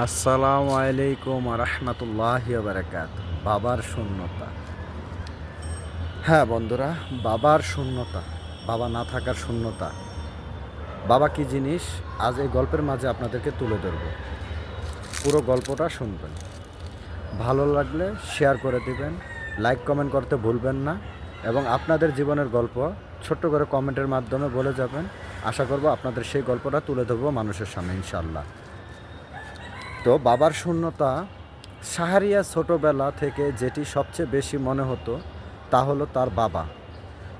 আসসালামু আলাইকুম রহমতুল্লাহ বারাকাত বাবার শূন্যতা। হ্যাঁ বন্ধুরা, বাবার শূন্যতা, বাবা না থাকার শূন্যতা। বাবা কি জিনিস? আজ এই গল্পের মাঝে আপনাদেরকে তুলে ধরব। পুরো গল্পটা শুনবেন। ভালো লাগলে শেয়ার করে দিবেন লাইক কমেন্ট করতে ভুলবেন না এবং আপনাদের জীবনের গল্প ছোট্ট করে কমেন্টের মাধ্যমে বলে যাবেন। আশা করব আপনাদের সেই গল্পটা তুলে ধরবো মানুষের সামনে ইনশাল্লাহ তো বাবার শূন্যতা সাহারিয়া ছোটোবেলা থেকে যেটি সবচেয়ে বেশি মনে হতো, তা হলো তার বাবা।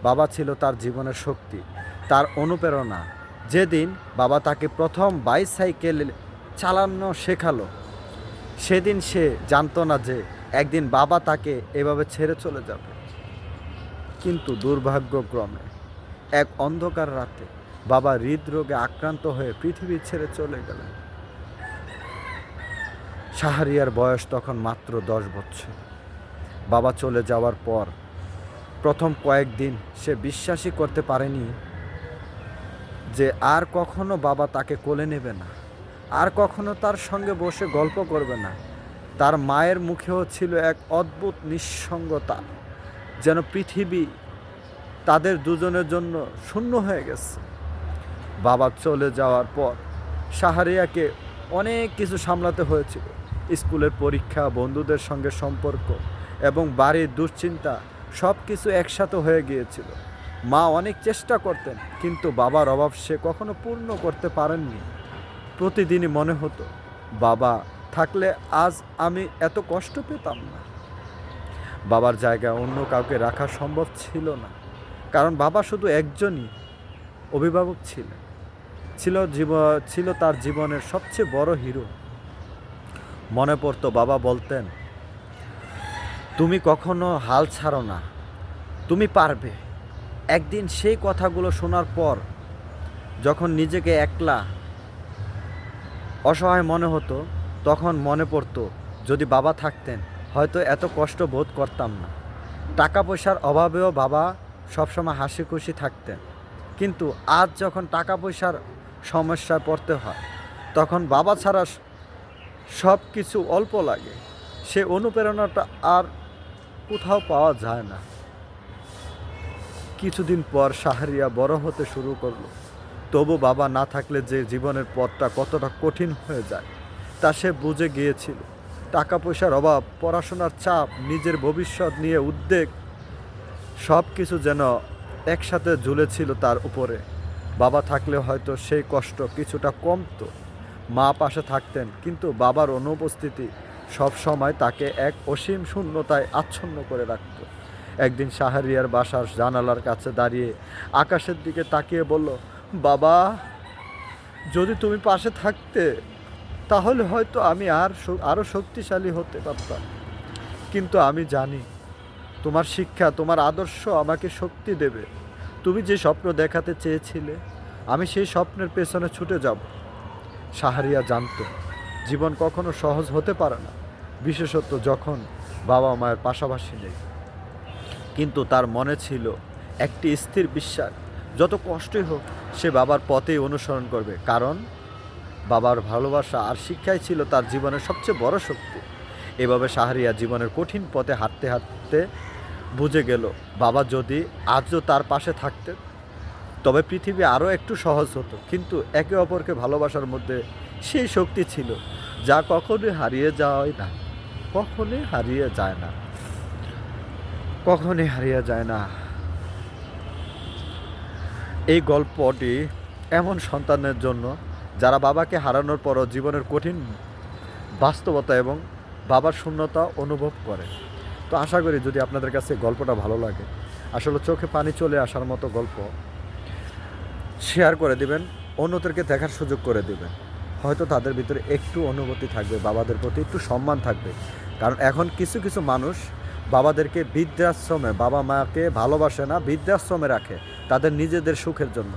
বাবা ছিল তার জীবনের শক্তি, তার অনুপ্রেরণা। যেদিন বাবা তাকে প্রথম বাইসাইকেল চালানো শেখালো, সেদিন সে জানতো না যে একদিন বাবা তাকে এভাবে ছেড়ে চলে যাবে। কিন্তু দুর্ভাগ্যক্রমে, এক অন্ধকার রাতে বাবা হৃদরোগে আক্রান্ত হয়ে পৃথিবী ছেড়ে চলে গেলেন। শাহরিয়ার বয়স তখন মাত্র দশ বছর। বাবা চলে যাওয়ার পর প্রথম কয়েকদিন সে বিশ্বাসই করতে পারেনি যে আর কখনো বাবা তাকে কোলে নেবে না, আর কখনো তার সঙ্গে বসে গল্প করবে না। তার মায়ের মুখেও ছিল এক অদ্ভুত নিঃসঙ্গতা যেন পৃথিবী তাদের দুজনের জন্য শূন্য হয়ে গেছে। বাবা চলে যাওয়ার পর শাহরিয়াকে অনেক কিছু সামলাতে হয়েছিল। স্কুলের পরীক্ষা, বন্ধুদের সঙ্গে সম্পর্ক এবং বাড়ির দুশ্চিন্তা সব কিছু একসাথে হয়ে গিয়েছিল। মা অনেক চেষ্টা করতেন, কিন্তু বাবার অভাব সে কখনো পূর্ণ করতে পারেননি। প্রতিদিনই মনে হতো, বাবা, থাকলে আজ আমি এত কষ্ট পেতাম না। বাবার জায়গায় অন্য কাউকে রাখা সম্ভব ছিল না, কারণ বাবা শুধু একজনই অভিভাবক ছিলেন। ছিল জীব ছিল তার জীবনের সবচেয়ে বড় হিরো। মনে পড়তো, বাবা বলতেন, তুমি কখনো হাল ছাড়ো না, তুমি পারবে। একদিন সেই কথাগুলো শোনার পর, যখন নিজেকে একলা অসহায় মনে হতো, তখন মনে পড়তো, যদি বাবা থাকতেন, হয়তো এত কষ্ট বোধ করতাম না। টাকা পয়সার অভাবেও বাবা সবসময় হাসি খুশি থাকতেন। কিন্তু আজ যখন টাকা পয়সার সমস্যায় পড়তে হয়। তখন বাবা ছাড়া সব কিছু অল্প লাগে। সে অনুপ্রেরণাটা আর কোথাও পাওয়া যায় না। কিছুদিন পর শাহরিয়া বড় হতে শুরু করল। তবু বাবা না থাকলে যে জীবনের পথটা কতটা কঠিন হয়ে যায়, তা সে বুঝে গিয়েছিল। টাকা পয়সার অভাব, পড়াশোনার চাপ, নিজের ভবিষ্যৎ নিয়ে উদ্বেগ সব কিছু যেন একসাথে ঝুলেছিল তার উপরে। বাবা থাকলে হয়তো সেই কষ্ট কিছুটা কমতো। মা পাশে থাকতেন, কিন্তু বাবার অনুপস্থিতি সব সময় তাকে এক অসীম শূন্যতায় আচ্ছন্ন করে রাখত। একদিন শাহরিয়ার বাসার জানালার কাছে দাঁড়িয়ে আকাশের দিকে তাকিয়ে বলল, বাবা, যদি তুমি পাশে থাকতে, তাহলে হয়তো আমি আর আরও শক্তিশালী হতে পারতাম। কিন্তু আমি জানি, তোমার শিক্ষা, তোমার আদর্শ আমাকে শক্তি দেবে। তুমি যে স্বপ্ন দেখাতে চেয়েছিলে, আমি সেই স্বপ্নের পেছনে ছুটে যাব। সাহারিয়া জানতো, জীবন কখনো সহজ হতে পারে না, বিশেষত যখন বাবা মায়ের পাশাপাশি নেই। কিন্তু তার মনে ছিল একটি স্থির বিশ্বাস, যত কষ্টই হোক, সে বাবার পথেই অনুসরণ করবে। কারণ বাবার ভালোবাসা আর শিক্ষাই ছিল তার জীবনের সবচেয়ে বড় শক্তি। এভাবে শাহরিয়া জীবনের কঠিন পথে হাঁটতে হাঁটতে বুঝে গেল, বাবা যদি আজও তার পাশে থাকতেন, তবে পৃথিবী আরও একটু সহজ হতো। কিন্তু একে অপরকে ভালোবাসার মধ্যে সেই শক্তি ছিল যা কখনোই হারিয়ে যায় না, কখনোই হারিয়ে যায় না, কখনোই হারিয়ে যায় না। এই গল্পটি এমন সন্তানের জন্য যারা বাবাকে হারানোর পরও জীবনের কঠিন বাস্তবতা এবং বাবার শূন্যতা অনুভব করে। তো আশা করি যদি আপনাদের কাছে গল্পটা ভালো লাগে, আসলে চোখে পানি চলে আসার মতো গল্প শেয়ার করে দিবেন, অন্যদেরকে দেখার সুযোগ করে দেবেন। হয়তো তাদের ভিতরে একটু অনুভূতি থাকবে, বাবাদের প্রতি একটু সম্মান থাকবে। কারণ এখন কিছু কিছু মানুষ বাবাদেরকে বৃদ্ধাশ্রমে, বাবা মাকে ভালোবাসে না, বৃদ্ধাশ্রমে রাখে তাদের নিজেদের সুখের জন্য।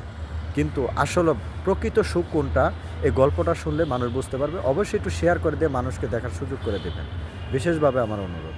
কিন্তু আসলে প্রকৃত সুখ কোনটা, এই গল্পটা শুনলে মানুষ বুঝতে পারবে। অবশ্যই একটু শেয়ার করে দিয়ে মানুষকে দেখার সুযোগ করে দেবেন। বিশেষভাবে আমার অনুরোধ।